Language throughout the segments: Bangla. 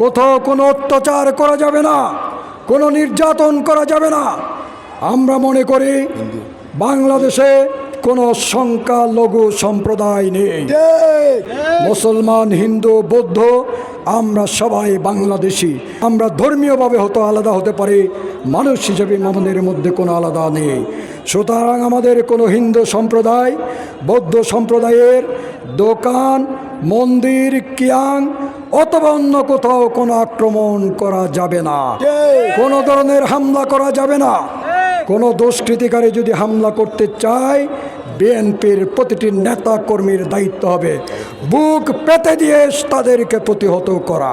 কোথাও কোনো অত্যাচার করা যাবে না, কোনো নির্যাতন করা যাবে না। আমরা মনে করি বাংলাদেশে কোনো সংখ্যালঘু সম্প্রদায় নেই। মুসলমান, হিন্দু, বৌদ্ধ, আমরা সবাই বাংলাদেশি। আমরা ধর্মীয়ভাবে হতো আলাদা হতে পারি মানুষ হিসেবে আমাদের মধ্যে কোনো আলাদা নেই। সুতরাং আমাদের কোনো হিন্দু সম্প্রদায়, বৌদ্ধ সম্প্রদায়ের দোকান, মন্দির, কিয়াং অথবা অন্য কোথাও কোনো আক্রমণ করা যাবে না। কোনো ধরনের হামলা করা যাবে না। কোনো দুষ্কৃতিকারী যদি হামলা করতে চায়, বিএনপির প্রতিটি নেতা কর্মীর দায়িত্ব হবে। বুক পেতে দিয়ে তাদেরকে প্রতিহত করা।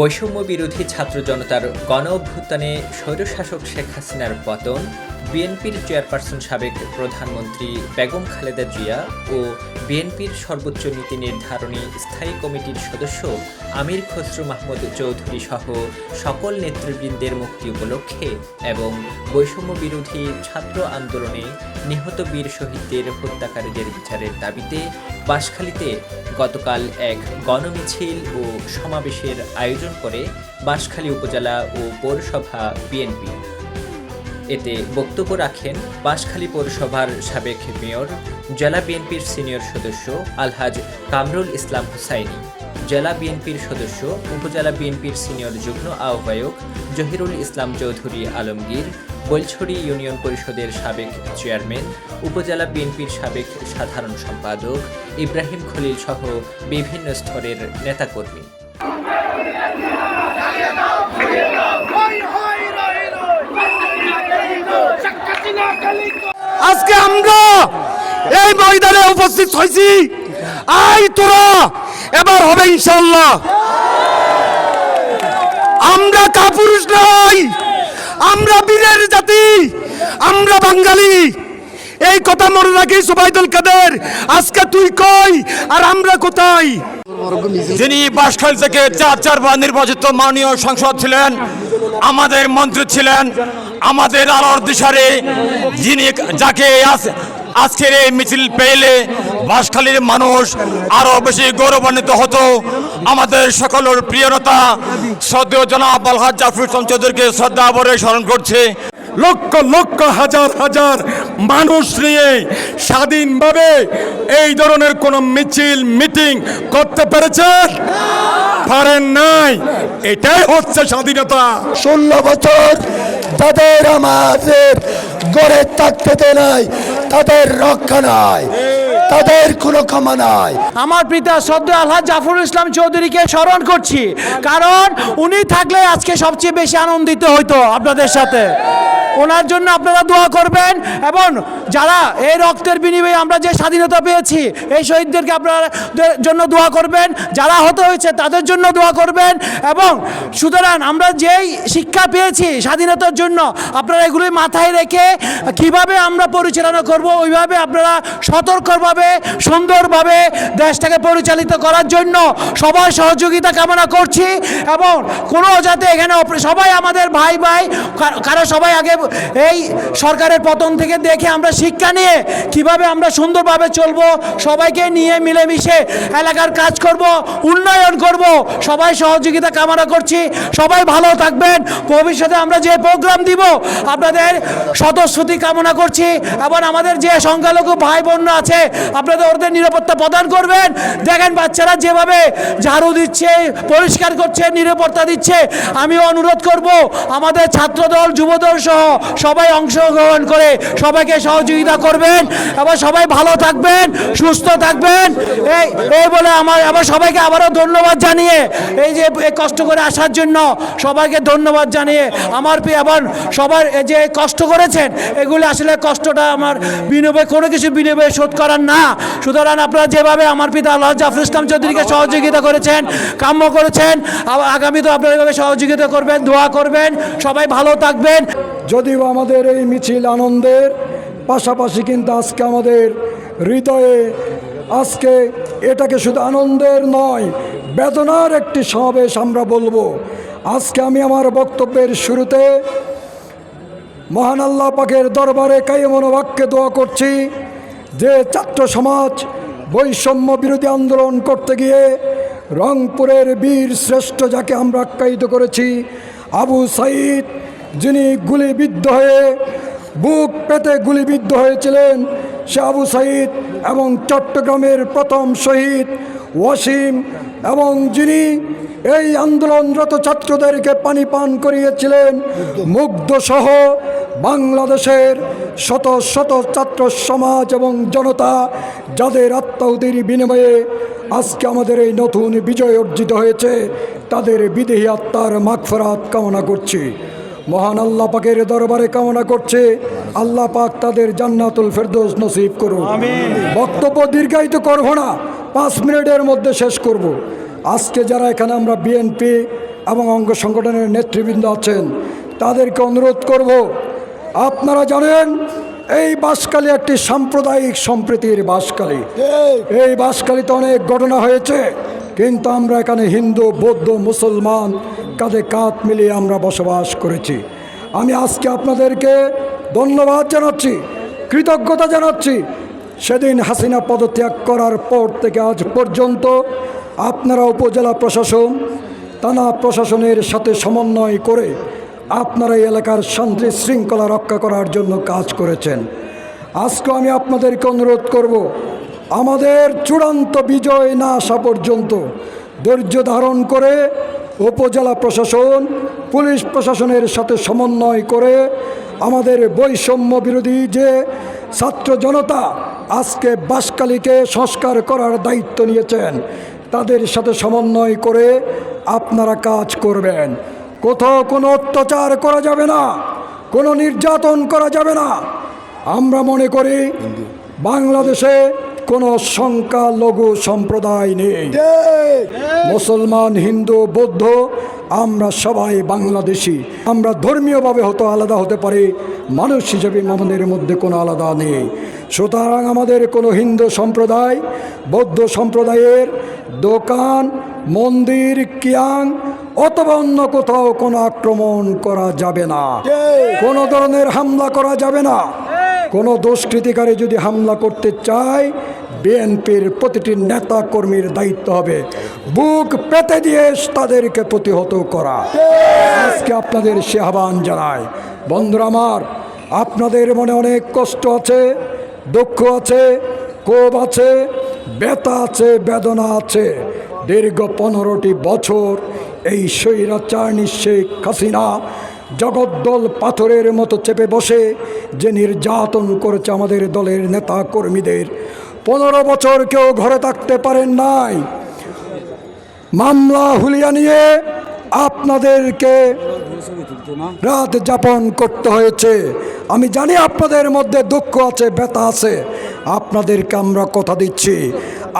বৈষম্য বিরোধী ছাত্র জনতার গণ অভ্যুত্থানে স্বৈরশাসক শেখ হাসিনার পতন, বিএনপির চেয়ারপারসন সাবেক প্রধানমন্ত্রী বেগম খালেদা জিয়া ও বিএনপির সর্বোচ্চ নীতি নির্ধারণী স্থায়ী কমিটির সদস্য আমির খসরু মাহমুদ চৌধুরী সহ সকল নেতৃবৃন্দের মুক্তি উপলক্ষে এবং বৈষম্য বিরোধী ছাত্র আন্দোলনে নিহত বীর শহীদদের হত্যাকারীদের বিচারের দাবিতে বাঁশখালীতে গতকাল এক গণমিছিল ও সমাবেশের আয়োজন করে বাঁশখালী উপজেলা ও পৌরসভা বিএনপি। এতে বক্তব্য রাখেন বাঁশখালী পৌরসভার সাবেক মেয়র, জেলা বিএনপির সিনিয়র সদস্য আলহাজ কামরুল ইসলাম হুসাইনি, জেলা বিএনপির সদস্য, উপজেলা বিএনপির সিনিয়র যুগ্ম আহ্বায়ক জহিরুল ইসলাম চৌধুরী আলমগীর, বৈলছড়ি ইউনিয়ন পরিষদের সাবেক চেয়ারম্যান, উপজেলা বিএনপির সাবেক সাধারণ সম্পাদক ইব্রাহিম খলিল সহ বিভিন্ন স্তরের নেতাকর্মী। আজকে আমরা এই ময়দানে উপস্থিত হয়েছি। আই তোরা, এবার হবে ইনশাল্লাহ আমরা কাপুরুষ নই, আমরা বীরের জাতি, আমরা বাঙালি। এই কথা মনে রাখি সুবাইদুল কাদের, আজকে তুই কই আর আমরা কোথায়? যিনি বাসখাল থেকে চার চারবার নির্বাচিত মাননীয় সংসদ ছিলেন, আমাদের মন্ত্রী ছিলেন, আমাদের আলোর দিশারে, যিনি যাকে আজ- আজকের এই মিছিল পেলে বাসখালীর মানুষ আরও বেশি গৌরবান্বিত হতো। আমাদের সকলের প্রিয় নেতা, শ্রদ্ধেয় জনাব আলহাজ জাফর চৌধুরীকে শ্রদ্ধা ভরে স্মরণ করছে। লক্ষ লক্ষ হাজার হাজার মানুষ নিয়ে স্বাধীনভাবে এই ধরনের কোন মিছিল মিটিং করতে পেরেছেন? পারেন নাই। এটাই হচ্ছে স্বাধীনতা। ষোলো বছর তাদের আমাদের গড়ে থাকতে দেয় নাই তাদের রক্ষা নাই তাদের কোনো ক্ষমা নাই। আমার পিতা সদ্য আল্লাহ জাফরুল ইসলাম চৌধুরীকে স্মরণ করছি কারণ উনি থাকলে আজকে সবচেয়ে বেশি আনন্দিত হইতো আপনাদের সাথে। ওনার জন্য আপনারা দোয়া করবেন এবং যারা এই রক্তের বিনিময়ে আমরা যে স্বাধীনতা পেয়েছি, এই শহীদদেরকে আপনার জন্য দোয়া করবেন। যারা হত হয়েছে, তাদের জন্য দোয়া করবেন। এবং সুতরাং আমরা যেই শিক্ষা পেয়েছি স্বাধীনতার জন্য, আপনারা এগুলি মাথায় রেখে কীভাবে আমরা পরিচালনা করব, ওইভাবে আপনারা সতর্কভাবে, সুন্দরভাবে দেশটাকে পরিচালিত করার জন্য সবার সহযোগিতা কামনা করছি। এবং কোনো যাতে এখানে সবাই আমাদের ভাই ভাই কারও সবাই আগে এই সরকারের পতন থেকে দেখে আমরা শিক্ষা নিয়ে কীভাবে আমরা সুন্দরভাবে চলবো, সবাইকে নিয়ে মিলেমিশে এলাকার কাজ করব, উন্নয়ন করব। সবাই সহযোগিতা কামনা করছি। সবাই ভালো থাকবেন। ভবিষ্যতে আমরা যে প্রোগ্রাম দিব, আপনাদের স্বতঃস্ফূর্তি কামনা করছি। এবং আমাদের যে সংখ্যালঘু ভাই বোনরা আছে, আপনাদের ওদের নিরাপত্তা প্রদান করবেন। দেখেন বাচ্চারা যেভাবে ঝাড়ু দিচ্ছে, পরিষ্কার করছে, নিরাপত্তা দিচ্ছে, আমিও অনুরোধ করব, আমাদের ছাত্রদল, যুবদল সহ সবাই অংশগ্রহণ করে সবাইকে সহযোগিতা করবেন, আবার সবাই ভালো থাকবেন, সুস্থ থাকবেন। এই এই বলে আমার, আবার সবাইকে আবারও ধন্যবাদ জানিয়ে, এই যে কষ্ট করে আসার জন্য সবাইকে ধন্যবাদ জানিয়ে, আমার এবং সবার যে কষ্ট করেছেন, এগুলি আসলে কষ্টটা আমার বিনিময়, কোনো কিছু বিনিময়ে শোধ করার না। সুতরাং আপনারা যেভাবে আমার পিতা আল্লাহ জাফর ইসলাম চৌধুরীকে সহযোগিতা করেছেন, কাম্য করেছেন আগামী তো আপনারা এভাবে সহযোগিতা করবেন, দোয়া করবেন, সবাই ভালো থাকবেন। যদিও আমাদের এই মিছিল আনন্দের পাশাপাশি কিন্তু আজকে আমাদের হৃদয়ে, আজকে এটাকে শুধু আনন্দের নয়, বেদনার একটি সমাবেশ আমরা বলব। আজকে আমি আমার বক্তব্যের শুরুতে মহান আল্লাহ পাকের দরবারে কাইমন বাক্যে দোয়া করছি যে ছাত্র সমাজ বৈষম্য বিরোধী আন্দোলন করতে গিয়ে রংপুরের বীর শ্রেষ্ঠ যাকে আমরা আখ্যায়িত করেছি, আবু সাইদ, যিনি গুলিবিদ্ধ হয়ে বুক পেতে গুলিবিদ্ধ হয়েছিলেন আবু সাইদ এবং চট্টগ্রামের প্রথম শহীদ ওয়াসিম এবং যিনি এই আন্দোলনরত ছাত্রদেরকে পানি পান করিয়েছিলেন, মুগ্ধ সহ বাংলাদেশের শত শত ছাত্র সমাজ এবং জনতা যাদের আত্মাহুতির বিনিময়ে আজকে আমাদের এই নতুন বিজয় অর্জিত হয়েছে, তাদের বিদেহী আত্মার মাগফরাত কামনা করছি। মহান আল্লাহ পাকের দরবারে কামনা করছে আল্লাহ পাক তাদের জান্নাতুল ফেরদৌস নসিব করুন বক্তব্য দীর্ঘায়িত করব না পাঁচ মিনিটের মধ্যে শেষ করব। আজকে যারা এখানে আমরা বিএনপি এবং অঙ্গ সংগঠনের নেতৃবৃন্দ আছেন তাদেরকে অনুরোধ করব আপনারা জানেন এই বাসকালী একটি সাম্প্রদায়িক সম্প্রীতির বাসকালী। এই বাসকালীতে অনেক ঘটনা হয়েছে। কিন্তু আমরা এখানে হিন্দু, বৌদ্ধ, মুসলমান কাঁধে কাঁধ মিলিয়ে আমরা বসবাস করেছি। আমি আজকে আপনাদেরকে ধন্যবাদ জানাচ্ছি, কৃতজ্ঞতা জানাচ্ছি। সেদিন হাসিনা পদত্যাগ করার পর থেকে আজ পর্যন্ত আপনারা উপজেলা প্রশাসন, থানা প্রশাসনের সাথে সমন্বয় করে আপনারা এই এলাকার শান্তি শৃঙ্খলা রক্ষা করার জন্য কাজ করেছেন। আজকে আমি আপনাদেরকে অনুরোধ করব আমাদের চূড়ান্ত বিজয় না আসা পর্যন্ত ধৈর্য ধারণ করে উপজেলা প্রশাসন পুলিশ প্রশাসনের সাথে সমন্বয় করে আমাদের বৈষম্য বিরোধী যে ছাত্র জনতা আজকে বাসকালীকে সংস্কার করার দায়িত্ব নিয়েছেন তাদের সাথে সমন্বয় করে আপনারা কাজ করবেন। কোথাও কোনো অত্যাচার করা যাবে না কোনো নির্যাতন করা যাবে না। আমরা মনে করি বাংলাদেশে কোনো সংখ্যালঘু সম্প্রদায় নেই। মুসলমান হিন্দু বৌদ্ধ আমরা সবাই বাংলাদেশি। আমরা ধর্মীয়ভাবে হতো আলাদা হতে পারি মানুষ হিসেবে আমাদের মধ্যে কোনো আলাদা নেই। সুতরাং আমাদের কোনো হিন্দু সম্প্রদায় বৌদ্ধ সম্প্রদায়ের দোকান মন্দির কিয়াং অথবা অন্য কোথাও কোনো আক্রমণ করা যাবে না। কোনো ধরনের হামলা করা যাবে না। কোনো দুষ্কৃতিকারী যদি হামলা করতে চায় বিএনপির প্রতিটি নেতা কর্মীর দায়িত্ব হবে। বুক পেতে দিয়ে তাদেরকে প্রতিহত করা। আজকে আপনাদের সে আহ্বান জানায় বন্ধুরা আমার, আপনাদের মনে অনেক কষ্ট আছে, দুঃখ আছে, ক্ষোভ আছে, ব্যথা আছে, বেদনা আছে। দীর্ঘ পনেরোটি বছর এই স্বৈরাচারণী শেখ হাসিনা জগদ্দল পাথরের মতো চেপে বসে যে নির্যাতন করেছে আমাদের দলের নেতা কর্মীদের। পনেরো বছর কেউ ঘরে থাকতে পারেন নাই। মামলা হুলিয়া নিয়ে আপনাদেরকে রাত যাপন করতে হয়েছে। আমি জানি আপনাদের মধ্যে দুঃখ আছে, ব্যথা আছে। আপনাদেরকে আমরা কথা দিচ্ছি।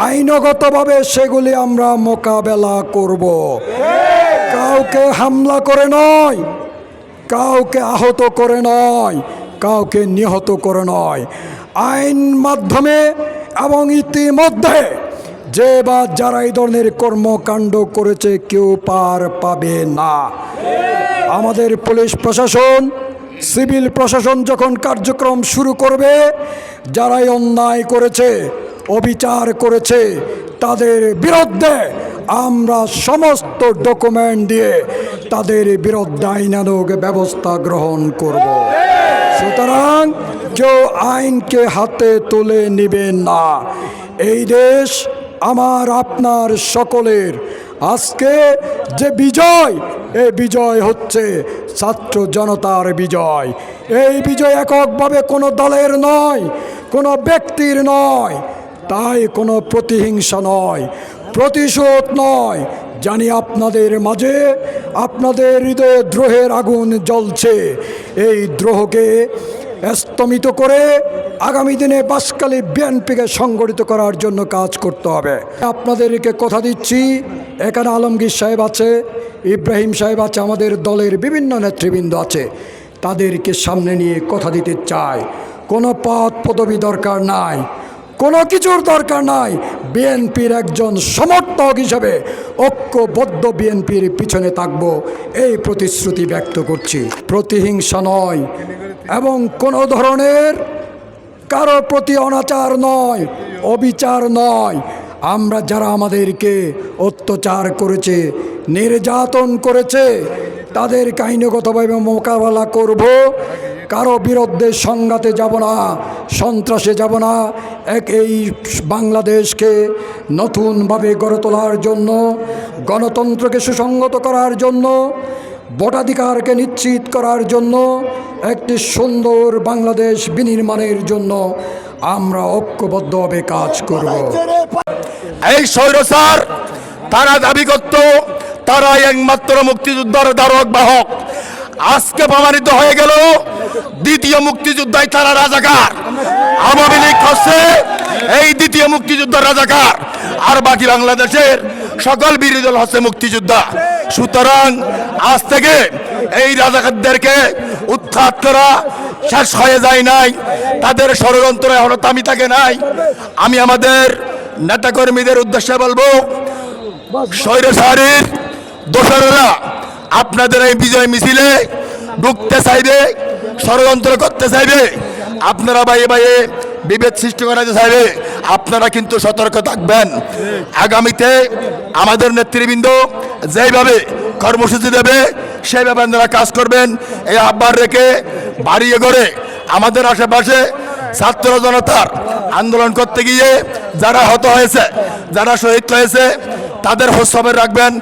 আইনগতভাবে সেগুলি আমরা মোকাবেলা করব। কাউকে হামলা করে নয়, কাউকে আহত করে নয়, কাউকে নিহত করে নয়। আইন মাধ্যমে এবং ইতিমধ্যে যে বা যারা এই ধরনের কর্মকাণ্ড করেছে, কেউ পার পাবে না। আমাদের পুলিশ প্রশাসন, সিভিল প্রশাসন যখন কার্যক্রম শুরু করবে, যারাই অন্যায় করেছে, অবিচার করেছে, তাদের বিরুদ্ধে আমরা সমস্ত ডকুমেন্ট দিয়ে তাদের বিরুদ্ধে আইনানুগ ব্যবস্থা গ্রহণ করব। সুতরাং কেউ আইনকে হাতে তুলে নেবেন না। এই দেশ আমার, আপনার সকলের। আজকে যে বিজয় এই বিজয় হচ্ছে ছাত্র জনতার বিজয়। এই বিজয় এককভাবে কোনো দলের নয়, কোনো ব্যক্তির নয়, তাই কোনো প্রতিহিংসা নয়। প্রতিশোধ নয়। জানি আপনাদের মাঝে আপনাদের হৃদয়ে দ্রোহের আগুন জ্বলছে। এই দ্রোহকে স্তমিত করে আগামী দিনে বাসকালী বিএনপিকে সংগঠিত করার জন্য কাজ করতে হবে। আপনাদেরকে কথা দিচ্ছি, এখানে আলমগীর সাহেব আছে, ইব্রাহিম সাহেব আছে, আমাদের দলের বিভিন্ন নেতৃবৃন্দ আছে। তাদেরকে সামনে নিয়ে কথা দিতে চাই। কোনো পদ পদবি দরকার নাই। কোনো কিছুর দরকার নাই। বিএনপির একজন সমর্থক হিসেবে ঐক্যবদ্ধ বিএনপির পিছনে থাকব। এই প্রতিশ্রুতি ব্যক্ত করছি। প্রতিহিংসা নয় এবং কোনো ধরনের কারও প্রতি অনাচার নয়, অবিচার নয়। আমরা যারা আমাদেরকে অত্যাচার করেছে, নির্যাতন করেছে, তাদের আইনগতভাবে মোকাবেলা করব। কারও বিরুদ্ধে সংঘাতে যাব না, সন্ত্রাসে যাব না। এক এই বাংলাদেশকে নতুনভাবে গড়ে তোলার জন্য, গণতন্ত্রকে সুসংগত করার জন্য, ভোটাধিকারকে নিশ্চিত করার জন্য, একটি সুন্দর বাংলাদেশ বিনির্মাণের জন্য আমরা ঐক্যবদ্ধভাবে কাজ করব। এই স্বৈরসার তারা দাবি করত, তারাই একমাত্র মুক্তিযোদ্ধার ধারক বাহক। আজকে প্রমাণিত হয়ে গেল, দ্বিতীয় মুক্তিযোদ্ধাই তারা রাজাকার। আওয়ামী লীগ হচ্ছে এই দ্বিতীয় মুক্তিযোদ্ধার রাজাকার। আর বাকি বাংলাদেশের সকল বিরোধী দল হচ্ছে মুক্তিযোদ্ধা। সুতরাং আজ থেকে এই রাজাকারদেরকে উৎখাত করা শেষ হয়ে যায় নাই। তাদের ষড়যন্ত্র এখনও তামি থাকে নাই। আমি আমাদের নেতাকর্মীদের উদ্দেশ্যে বলব স্বৈরসারির দোসরেরা আপনাদের এই বিজয় মিছিলে ঢুকতে চাইবে, ষড়যন্ত্র করতে চাইবে। আপনারা বাইয়ে বাইয়ে বিভেদ সৃষ্টি করাতে চাইবে। আপনারা কিন্তু সতর্ক থাকবেন। আগামীতে আমাদের নেতৃবৃন্দ যেভাবে কর্মসূচি দেবে সেইভাবে তারা কাজ করবেন। এই আহ্বান রেখে বাড়িয়ে করে আমাদের আশেপাশে ছাত্র জনতার আন্দোলন করতে গিয়ে যারা হত হয়েছে, যারা শহীদ হয়েছে, তাদের হোসবের রাখবেন।